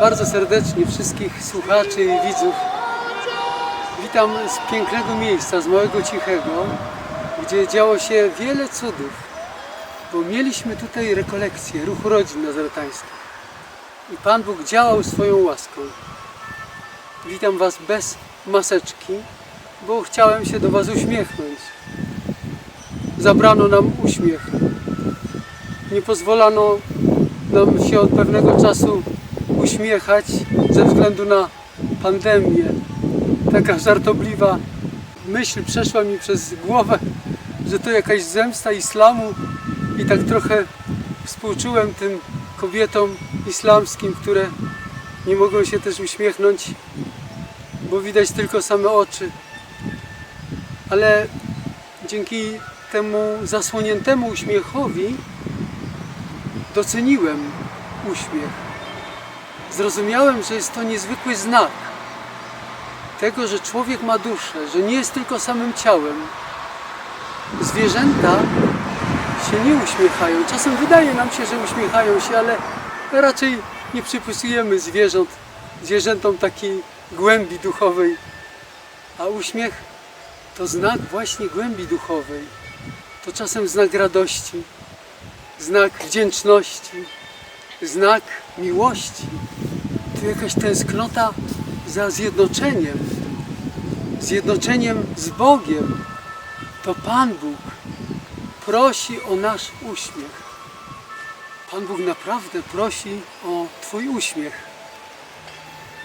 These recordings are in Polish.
bardzo serdecznie wszystkich słuchaczy i widzów. Witam z pięknego miejsca, z Małego Cichego, gdzie działo się wiele cudów, bo mieliśmy tutaj rekolekcję ruchu rodzin nazaretańskich i Pan Bóg działał swoją łaską. Witam Was bez maseczki, bo chciałem się do Was uśmiechnąć. Zabrano nam uśmiech. Nie pozwolano nam się od pewnego czasu uśmiechać ze względu na pandemię. Taka żartobliwa myśl przeszła mi przez głowę, że to jakaś zemsta islamu i tak trochę współczułem tym kobietom islamskim, które nie mogą się też uśmiechnąć, bo widać tylko same oczy. Ale dzięki temu zasłoniętemu uśmiechowi doceniłem uśmiech. Zrozumiałem, że jest to niezwykły znak tego, że człowiek ma duszę, że nie jest tylko samym ciałem. Zwierzęta się nie uśmiechają. Czasem wydaje nam się, że uśmiechają się, ale raczej nie przypisujemy zwierząt, zwierzętom takiej głębi duchowej. A uśmiech to znak właśnie głębi duchowej. To czasem znak radości, znak wdzięczności, znak miłości. Tu jakaś tęsknota za zjednoczeniem, zjednoczeniem z Bogiem. To Pan Bóg prosi o nasz uśmiech. Pan Bóg naprawdę prosi o Twój uśmiech,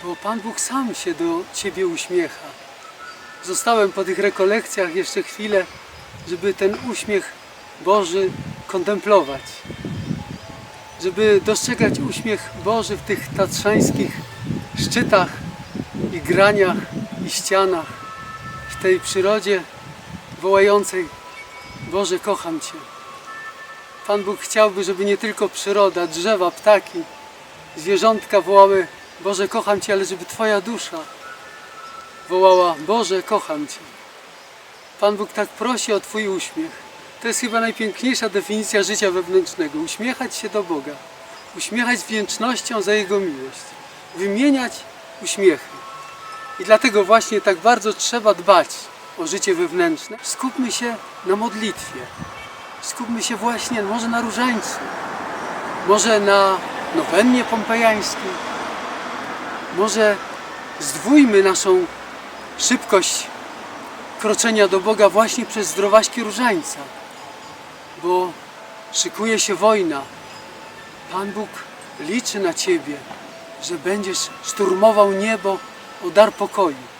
bo Pan Bóg sam się do Ciebie uśmiecha. Zostałem po tych rekolekcjach jeszcze chwilę, żeby ten uśmiech Boży kontemplować. Żeby dostrzegać uśmiech Boży w tych tatrzańskich szczytach i graniach i ścianach, w tej przyrodzie wołającej Boże, kocham Cię. Pan Bóg chciałby, żeby nie tylko przyroda, drzewa, ptaki, zwierzątka wołały Boże, kocham Cię, ale żeby Twoja dusza wołała Boże, kocham Cię. Pan Bóg tak prosi o Twój uśmiech. To jest chyba najpiękniejsza definicja życia wewnętrznego. Uśmiechać się do Boga. Uśmiechać wdzięcznością za Jego miłość. Wymieniać uśmiechy. I dlatego właśnie tak bardzo trzeba dbać o życie wewnętrzne. Skupmy się na modlitwie. Skupmy się właśnie może na różańcu. Może na nowennie pompejańskiej. Może zdwójmy naszą szybkość kroczenia do Boga właśnie przez zdrowaśki różańca, bo szykuje się wojna. Pan Bóg liczy na Ciebie, że będziesz szturmował niebo o dar pokoju.